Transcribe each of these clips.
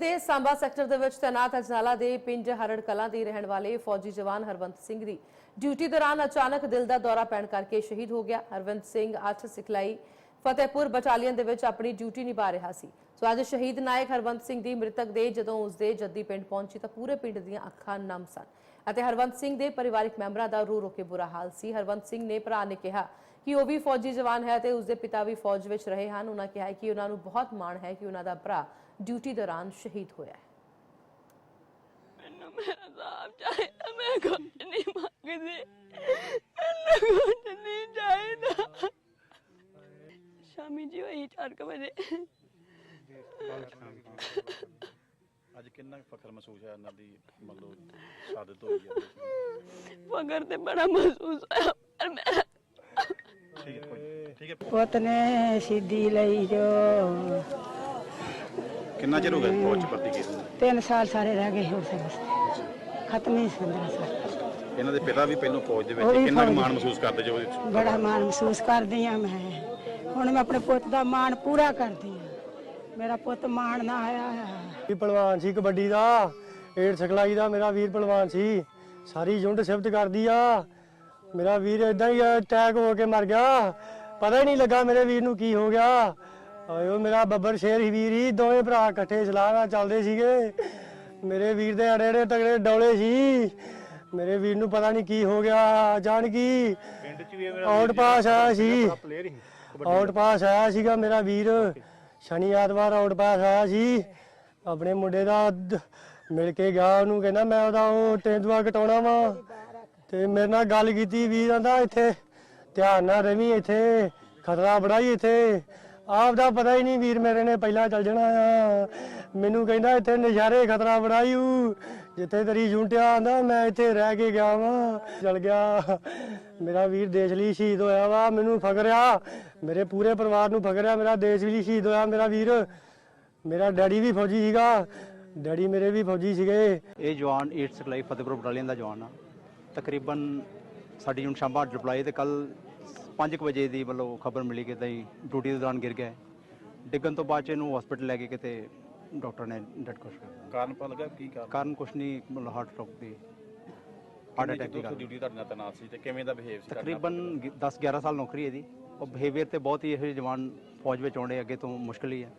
ਦੇ ਸਾਂਬਾ ਸੈਕਟਰ ਦੇ ਵਿੱਚ ਤੈਨਾਤ ਅਜਨਾਲਾ ਦੇ ਪਿੰਡ ਹਰੜ ਕਲਾਂ ਦੇ ਰਹਿਣ ਵਾਲੇ ਫੌਜੀ ਜਵਾਨ ਹਰਵੰਤ ਸਿੰਘ ਦੀ ਡਿਊਟੀ ਦੌਰਾਨ ਅਚਾਨਕ ਦਿਲ ਦਾ ਦੌਰਾ ਪੈਣ ਕਰਕੇ ਸ਼ਹੀਦ ਹੋ ਗਿਆ। ਹਰਵੰਤ ਸਿੰਘ 8 ਸਿਖਲਾਈ ਫਤਿਹਪੁਰ ਬਟਾਲੀਅਨ ਦੇ ਵਿੱਚ ਆਪਣੀ ਡਿਊਟੀ ਨਿਭਾ ਰਿਹਾ ਸੀ। ਸੋ ਅੱਜ ਸ਼ਹੀਦ ਨਾਇਕ ਹਰਵੰਤ ਸਿੰਘ ਦੀ ਮ੍ਰਿਤਕ ਦੇ ਜਦੋਂ ਉਸਦੇ ਜੱਦੀ ਪਿੰਡ ਪਹੁੰਚੀ ਤਾਂ ਪੂਰੇ ਪਿੰਡ ਦੀਆਂ ਅੱਖਾਂ ਨਮ ਸਨ। ਅਤੇ ਹਰਵੰਤ ਸਿੰਘ ਦੇ ਪਰਿਵਾਰਕ ਮੈਂਬਰਾਂ ਦਾ ਰੋ ਰੋ ਕੇ ਬੁਰਾ ਹਾਲ ਸੀ। ਹਰਵੰਤ ਸਿੰਘ ਨੇ ਭਰਾ ਨੇ ਕਿਹਾ ਕਿ ਉਹ ਵੀ ਫੌਜੀ ਜਵਾਨ ਹੈ ਤੇ ਉਸਦੇ ਪਿਤਾ ਵੀ ਫੌਜ ਵਿੱਚ ਰਹੇ ਹਨ। ਉਹਨਾਂ ਕਿਹਾ ਕਿ ਉਹਨਾਂ ਨੂੰ ਬਹੁਤ ਮਾਣ ਹੈ ਕਿ ਉਹਨਾਂ ਦਾ ਭਰਾ ਡਿਊਟੀ ਦੌਰਾਨ ਸ਼ਹੀਦ ਹੋਇਆ ਹੈ। ਮੈਨੂੰ ਮੇਰਾ ਸਾਹਬ ਚਾਹੀਦਾ, ਮੈਂ ਕੁਝ ਨਹੀਂ ਮੰਗਦੀ। ਮੈਨੂੰ ਕੁਝ ਨਹੀਂ ਚਾਹੀਦਾ। ਸ਼ਾਮੀ ਜੀ ਹੋਈ 4 ਵਜੇ। ਕਿੰਨਾ ਕੁ ਫਖਰ ਮਹਿਸੂਸ ਹੈ ਇਹਨਾਂ ਦੀ ਮਤਲਬ ਸ਼ਹਾਦਤ ਹੋਈ ਹੈ ਫਕਰ ਤੇ ਬੜਾ ਮਹਿਸੂਸ ਹੋਇਆ ਪਰ ਮੈਂ ਠੀਕ ਹੈ ਕੋਈ- ਠੀਕ ਹੈ। ਪੁੱਤ ਨੇ ਸਿੱਧੀ ਲਈ ਜੋ। ਕਿੰਨਾ ਚਿਰ ਹੋ ਗਿਆ ਫੌਜ ਚ ਭਰਤੀ ਕੀਤੇ? ਨੂੰ? ਸਾਲ ਸਾਰੇ ਰਹਿ ਗਏ ਹੋਰ ਸਭ। ਖਤਮ ਹੀ ਸੰਦਰਾ ਸਰ ਇਹਨਾਂ ਦੇ ਪਿਤਾ ਵੀ ਪਹਿਲਾਂ ਫੌਜ ਦੇ ਉਹ ਵਿੱਚ ਵੀ ਕਿੰਨਾ ਕੁ ਫੌਜ। ਮਾਣ ਮਹਿਸੂਸ ਕਰਦੇ ਜੋ ਉਹਦੇ? ਬੜਾ ਮਾਣ ਮਹਿਸੂਸ ਕਰਦੀ ਆ ਮੈਂ। ਹੁਣ ਮੈਂ ਆਪਣੇ ਪੁੱਤ ਦਾ ਮਾਣ ਪੂਰਾ ਕਰਦੀ ਆ ਮੇਰਾ ਪੁੱਤ ਮਾਣ ਨਾ ਆਇਆ ਵੀ ਪਹਿਲਵਾਨ ਸੀ ਕਬੱਡੀ ਦਾ ਏਡ ਸਿਖਲਾਈ ਦਾ ਮੇਰਾ ਵੀਰ ਪਹਿਲਵਾਨ ਸੀ। ਸਾਰੀ ਯੂਨਿਟ ਸਿਫਤ ਕਰਦੀ ਆ। ਮੇਰਾ ਵੀਰ ਇਦਾਂ ਹੀ ਅਟੈਕ ਹੋ ਕੇ ਮਰ ਗਿਆ। ਪਤਾ ਹੀ ਨਹੀਂ ਲੱਗਾ ਮੇਰੇ ਵੀਰ ਨੂੰ ਕੀ ਹੋ ਗਿਆ। ਆਇਓ ਮੇਰਾ ਬੱਬਰ ਸ਼ੇਰ ਹੀ ਵੀਰ ਹੀ ਦੋਵੇਂ ਭਰਾ ਇਕੱਠੇ ਸਲਾਹ ਨਾਲ ਚੱਲਦੇ ਸੀਗੇ। ਮੇਰੇ ਵੀਰ ਦੇ ਅੜੇ ਅੜੇ ਤਗੜੇ ਡੌਲੇ ਸੀ। ਮੇਰੇ ਵੀਰ ਨੂੰ ਪਤਾ ਨਹੀਂ ਕੀ ਹੋ ਗਿਆ ਜਾਣ ਕੀ ਆਊਟ ਪਾਸ ਆਇਆ ਸੀ। ਆਊਟ ਪਾਸ ਆਇਆ ਸੀਗਾ ਮੇਰਾ ਵੀਰ। ਸ਼ਨੀ ਐਤਵਾਰ ਆਊਟ ਪਾਸ ਆਇਆ ਸੀ ਆਪਣੇ ਮੁੰਡੇ ਦਾ ਦ- ਮਿਲ ਕੇ ਗਿਆ ਉਹਨੂੰ, ਕਹਿੰਦਾ ਮੈਂ ਉਹਦਾ ਉਹ ਤੇਂਦੂਆ ਕਟਾਉਣਾ ਵਾ। ਤੇ ਮੇਰੇ ਨਾਲ ਗੱਲ ਕੀਤੀ ਵੀਰ ਆਂਦਾ ਇੱਥੇ ਧਿਆਨ ਨਾਲ ਰਵੀ, ਇੱਥੇ ਖਤਰਾ ਬੜਾ ਹੀ ਇੱਥੇ। ਆਪ ਦਾ ਪਤਾ ਹੀ ਨਹੀਂ ਵੀਰ ਮੇਰੇ ਨੇ ਪਹਿਲਾਂ ਚੱਲ ਜਾਣਾ ਆ। ਮੈਨੂੰ ਕਹਿੰਦਾ ਇੱਥੇ ਨਜ਼ਾਰੇ ਖਤਰਾ ਬੜਾ ਹੀ ਊ। ਜਿੱਥੇ ਤੇਰੀ ਯੂਨਿਟਿਆ ਆਂਦਾ, ਮੈਂ ਇੱਥੇ ਰਹਿ ਕੇ ਗਿਆ ਵਾਂ। ਚਲ ਗਿਆ। ਮੇਰਾ ਵੀਰ ਦੇਸ਼ ਲਈ ਸ਼ਹੀਦ ਹੋਇਆ ਵਾ, ਮੈਨੂੰ ਫਖਰ ਆ ਮੇਰੇ ਪੂਰੇ ਪਰਿਵਾਰ ਨੂੰ ਫਖਰ ਆ ਮੇਰਾ ਦੇਸ਼ ਲਈ ਸ਼ਹੀਦ ਹੋਇਆ, ਮੇਰਾ ਵੀਰ। ਮੇਰਾ ਡੈਡੀ ਵੀ ਫੌਜੀ ਸੀਗਾ। ਡੈਡੀ ਮੇਰੇ ਵੀ ਫੌਜੀ ਸੀਗੇ। ਇਹ ਜਵਾਨ 8 ਸਿਖਲਾਈ ਫਤਿਹਪੁਰ ਬਟਾਲੀਅਨ ਦਾ ਜਵਾਨ ਆ। ਤਕਰੀਬਨ ਸਾਡੀ ਯੂਨਿਟ ਸ਼ਾਮਾ ਡਿਪਲਾਈ ਤੇ ਕੱਲ 5 ਵਜੇ ਦੀ ਮਤਲਬ ਖਬਰ ਮਿਲੀ ਕਿ ਤਈ ਡਿਊਟੀ ਦੇ ਦੌਰਾਨ ਗਿਰ ਗਿਆ। ਡਿੱਗਣ ਤੋਂ ਬਾਅਦ 'ਚ ਇਹਨੂੰ ਹਸਪੀਟਲ ਲੈ ਕੇ ਕਿਤੇ ਡਾਕਟਰ ਨੇ ਡੈਡ ਕੋਸ਼ ਕਰ ਦਿੱਤਾ। ਕਾਰਨ ਪਤਾ ਲੱਗਾ ਕੀ ਕਾਰਨ? ਕਾਰਨ ਕੁਛ ਨਹੀਂ ਮਤਲਬ ਹਾਰਟ ਸਟ੍ਰੋਕ ਦੀ ਹਾਰਟ ਅਟੈਕ ਦੀ ਡਿਊਟੀ ਤੁਹਾਡੇ ਨਾਲ ਤੈਨਾਤ ਸੀ ਤੇ ਕਿਵੇਂ ਦਾ ਬਿਹੇਵ ਸੀ? ਤਕਰੀਬਨ 10 11 ਸਾਲ ਨੌਕਰੀ ਹੈ ਇਹਦੀ। ਉਹ ਬਿਹੇਵੀਅਰ ਤੇ ਬਹੁਤ ਹੀ ਇਹੋ ਜਿਹੇ ਜਵਾਨ ਫੌਜ ਵਿੱਚ ਆਉਣੇ ਅੱਗੇ ਤੋਂ ਮੁਸ਼ਕਲ ਹੀ ਹੈ।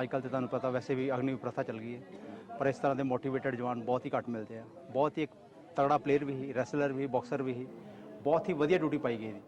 ਅੱਜ ਕੱਲ੍ਹ ਤੇ ਤੁਹਾਨੂੰ ਪਤਾ ਵੈਸੇ ਵੀ ਅਗਨੀ ਪ੍ਰਥਾ ਚੱਲ ਗਈ ਹੈ। ਪਰ ਇਸ ਤਰ੍ਹਾਂ ਦੇ ਮੋਟੀਵੇਟਡ ਜਵਾਨ ਬਹੁਤ ਹੀ ਘੱਟ ਮਿਲਦੇ ਆ। ਬਹੁਤ ਹੀ ਇੱਕ ਤਗੜਾ ਪਲੇਅਰ ਵੀ ਸੀ ਰੈਸਲਰ ਵੀ ਬਾਕਸਰ ਵੀ ਸੀ। ਬਹੁਤ ਹੀ ਵਧੀਆ ਡਿਊਟੀ ਪਾਈ ਗਈ ਇਹਦੀ।